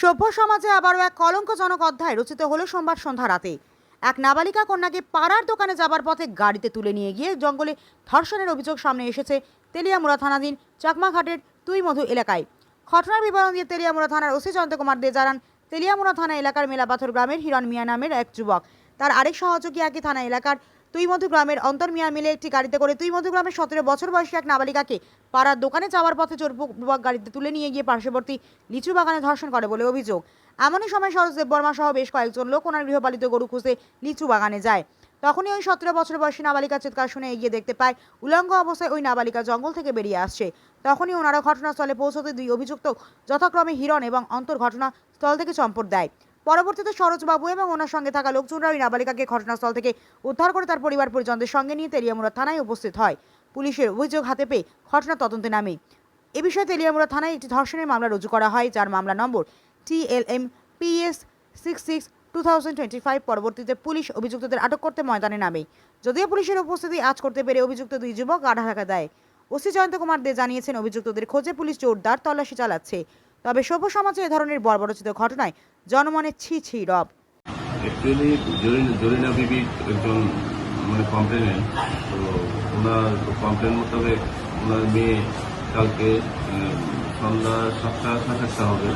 সভ্য সমাজে আবারও এক কলঙ্কজনক অধ্যায় রচিত হলো সোমবার সন্ধ্যা রাতে। এক নাবালিকা কন্যাকে পাড়ার দোকানে যাবার পথে গাড়িতে তুলে নিয়ে গিয়ে জঙ্গলে ধর্ষণের অভিযোগ সামনে এসেছে তেলিয়ামুড়া থানাধীন চাকমাঘাটের তুই মধু এলাকায়। ঘটনার বিবরণ দিয়ে তেলিয়ামুড়া থানার ওসি জয়ন্ত কুমার দে জানান তেলিয়ামুড়া থানা এলাকার মেলাপাথর গ্রামের হিরণ মিয়া নামের এক যুবক। তার আরেক সহযোগী একই থানা এলাকার তুই মধু গ্রামের অন্তর মিয়া মিলে একটি গাড়িতে করে তুই মধু গ্রামের সতেরো বছর বয়সী এক নাবালিকাকে পাড়ার দোকানে যাওয়ার পথে চোর যুবক গাড়িতে তুলে নিয়ে গিয়ে পার্শ্ববর্তী লিচু বাগানে ধর্ষণ করে বলে অভিযোগ। এমনই সময় সরোজ দেববর্মা সহ বেশ কয়েকজন লোক ওনার গৃহপালিত গরু খুঁজে লিচু বাগানে যায়। তখনই ওই সতেরো বছর বয়সী নাবালিকা চিৎকার শুনে এগিয়ে দেখতে পায়, উলঙ্গ অবস্থায় ওই নাবালিকা জঙ্গল থেকে বেরিয়ে আসছে। তখনই ওনারা ঘটনাস্থলে পৌঁছতে দুই অভিযুক্ত যথাক্রমে হিরণ এবং অন্তর ঘটনাস্থল থেকে চম্পট দেয়। পরবর্তীতে সরোজবাবু এবং ওনার সঙ্গে থাকা লোকজনরা ওই নাবালিকাকে ঘটনাস্থল থেকে উদ্ধার করে তার পরিবার পরিজনদের সঙ্গে নিয়ে তেলিয়ামুড়া থানায় উপস্থিত হয়। পুলিশের অভিযোগ হাতে পেয়ে ঘটনা তদন্তে নামে। এ বিষয়ে তেলিয়ামুড়া থানায় একটি ধর্ষণের মামলা রুজু করা হয়, যার মামলা নম্বর TLM PS six six two thousand twenty five. পরবর্তীতে পুলিশ অভিযুক্তদের আটক করতে ময়দানে নামে। যদিও পুলিশের উপস্থিতি আজ করতে পেরে অভিযুক্ত দুই যুবক আড়া দেয়। ওসি জয়ন্ত কুমার দে জানিয়েছেন, অভিযুক্তদের খোঁজে পুলিশ জোরদার তল্লাশি চালাচ্ছে। তবে সভ্য সমাজে এ ধরনের বর্বরচিত ঘটনায় জনমনে ছি ছি রব। বিবি একজন মানে তো কমপ্লেন মেয়ে কালকে সন্ধ্যা সাতটা সাতটা হবে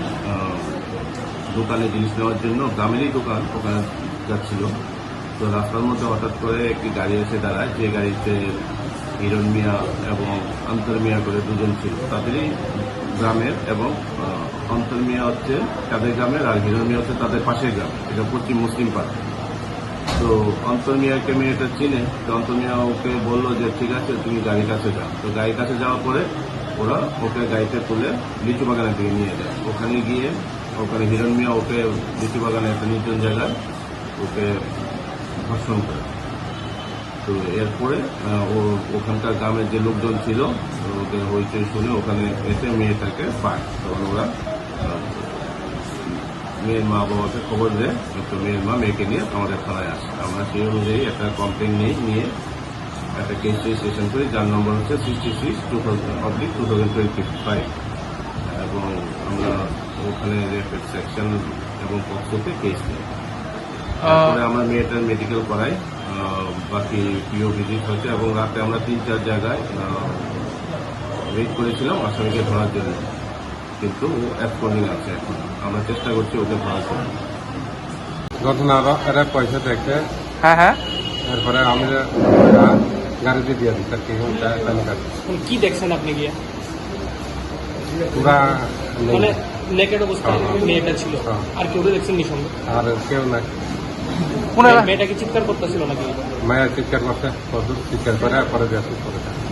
দোকানে জিনিস নেওয়ার জন্য গ্রামেরই দোকান ওখানে যাচ্ছিল। তো রাস্তার মধ্যে হঠাৎ করে একটি গাড়ি এসে দাঁড়ায়, যে গাড়িতে হিরণ মিয়া এবং অন্তর মিয়া করে দুজন ছিল। তাদেরই গ্রামের এবং আহ, অন্তর মিয়া হচ্ছে তাদের গ্রামের আর হিরণ মিয়া হচ্ছে তাদের পাশের গ্রাম। এটা পশ্চিম মুসলিম পাড়া। তো অন্তর মিয়াকে মেয়েটা চিনে তো অন্তর মিয়া ওকে বলল যে ঠিক আছে তুমি গাড়ির কাছে যাও। তো গাড়ির কাছে যাওয়ার পরে ওরা ওকে গাড়িতে তুলে লিচু বাগানের দিকে নিয়ে যায়। ওখানে গিয়ে ওখানে হিরণ মিয়া ওকে লিচু বাগানে একটা নির্জন জায়গায় ওকে ধর্ষণ করে। তো এরপরে ওখানকার গ্রামের যে লোকজন ছিল হইচই শুনে ওখানে এসে মেয়েটাকে পায়। তখন ওরা মেয়ের মা বাবাকে খবর দেয় তো মেয়ের মা মেয়েকে নিয়ে আমাদের থানায় আসে। আমরা সেই অনুযায়ী একটা কমপ্লেন নিই, নিয়ে একটা কেস রেজিস্ট্রেশন করি, যার নম্বর হচ্ছে sixty six two thousand oblique two thousand twenty five এবং আমরা ওখানে রেপের সেকশন এবং পক্ষতে কেস নিই। তারপরে আমরা মেয়েটার মেডিকেল করাই বাকি পিও ভিজিট হচ্ছে এবং রাতে আমরা তিন চার জায়গায় ওয়েট করেছিলাম আসামিকে ধরার জন্য। কিন্তু ও অ্যাবসকন্ডিং আছে এখন। আমরা চেষ্টা করছি ওকে ধরার জন্য। ঘটনা এরা পয়সা দেখে হ্যাঁ হ্যাঁ। এরপরে আমি গাড়িতে দিয়ে দিই তার কি কি দেখছেন আপনি গিয়ে? পুরা। মানে নেকেড অবস্থায় হ্যাঁ। মেয়েটা ছিল। হ্যাঁ। আর কেউ দেখছেন নি সঙ্গে? আর কেউ নাই। কোন এলা- মেয়েটা কি চিৎকার করতেছিল নাকি? মায়ের চিৎকার করছে কত চিৎকার করে পরে যাচ্ছে পরে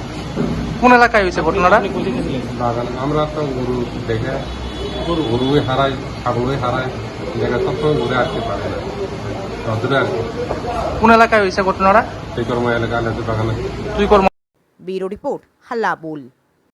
কোন এলাকায় হয়েছে ঘটনাটা? বাগান আমরা তো গরু দেখে গরু গরুই হারাই ছাগলই হারাই দেখা সবসময় ঘুরে আসতে পারে না। কোন এলাকায় হয়েছে ঘটনাটা? সেই কর্ম এলাকা তুই কর্ম ব্যুরো রিপোর্ট হাল্লা বুল